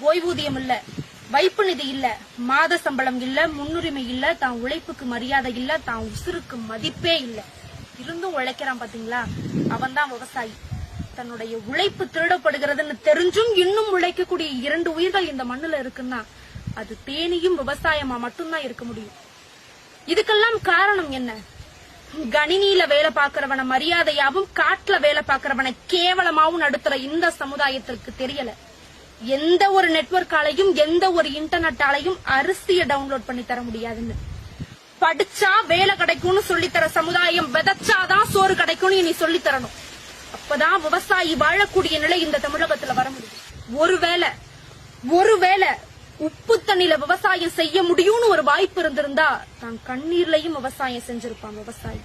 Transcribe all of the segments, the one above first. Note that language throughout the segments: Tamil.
ஓய்வூதியம் இல்ல வைப்பு நிதி இல்ல மாத சம்பளம் இல்ல முன்னுரிமை இல்ல தான் உழைப்புக்கு மரியாதை இல்ல தான் உசுருக்கு மதிப்பே இல்ல. இருந்தும் உழைக்கிறான் பாத்தீங்களா? அவன் தான் விவசாயி. தன்னுடைய உழைப்பு திருடப்படுகிறதுன்னு தெரிஞ்சும் இன்னும் உழைக்கக்கூடிய இரண்டு உயிர்கள் இந்த மண்ணுல இருக்குன்னா அது தேனியும் விவசாயமா மட்டும்தான் இருக்க முடியும். இதுக்கெல்லாம் காரணம் என்ன? கணினியில வேலை பார்க்கறவன மரியாதையாவும் காட்டுல வேலை பார்க்கறவன கேவலமாவும் நடத்துற இந்த சமுதாயத்திற்கு தெரியல. எந்த ஒரு நெட்வொர்க்காலையும் எந்த ஒரு இன்டர்நெட்டாலையும் அரிசியை டவுன்லோட் பண்ணி தர முடியாதுன்னு. படிச்சா வேலை கிடைக்கும்னு சொல்லித்தர சமுதாயம் விதைச்சாதான் சோறு கிடைக்கும்னு நீ சொல்லி தரணும் அப்பதான் விவசாயி வாழக்கூடிய நிலை இந்த தமிழகத்துல வர முடியும். ஒருவேளை ஒருவேளை உப்பு தண்ணில விவசாயம் செய்ய முடியும்னு ஒரு வாய்ப்பு இருந்திருந்தா தான் கண்ணீர்லயும் விவசாயம் செஞ்சிருப்பான் விவசாயி.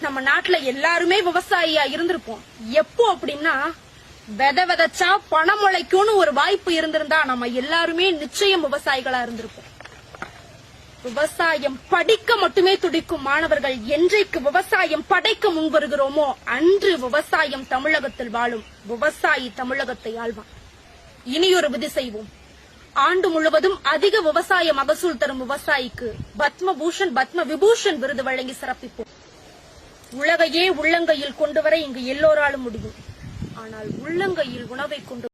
நம்ம நாட்டுல எல்லாருமே விவசாயியா இருந்திருப்போம். எப்போ அப்படின்னா விதை விதைச்சா பணம் முளைக்கும்னு ஒரு வாய்ப்பு இருந்திருந்தா நம்ம எல்லாருமே நிச்சயம் விவசாயிகளா இருந்திருப்போம். விவசாயம் படிக்க மட்டுமே துடிக்கும் மாணவர்கள் என்றைக்கு விவசாயம் படைக்க முன்வருகிறோமோ அன்று விவசாயம் தமிழகத்தில் வாழும். விவசாயி தமிழகத்தை ஆள்வான். இனியொரு விதி செய்வோம். ஆண்டு முழுவதும் அதிக விவசாய மகசூல் தரும் விவசாயிக்கு பத்மபூஷன் பத்ம விபூஷன் விருது வழங்கி சிறப்பிப்போம். உலகையே உள்ளங்கையில் கொண்டு வர இங்கு எல்லோராலும் முடியும். ஆனால் உள்ளங்கையில் உணவை கொண்டு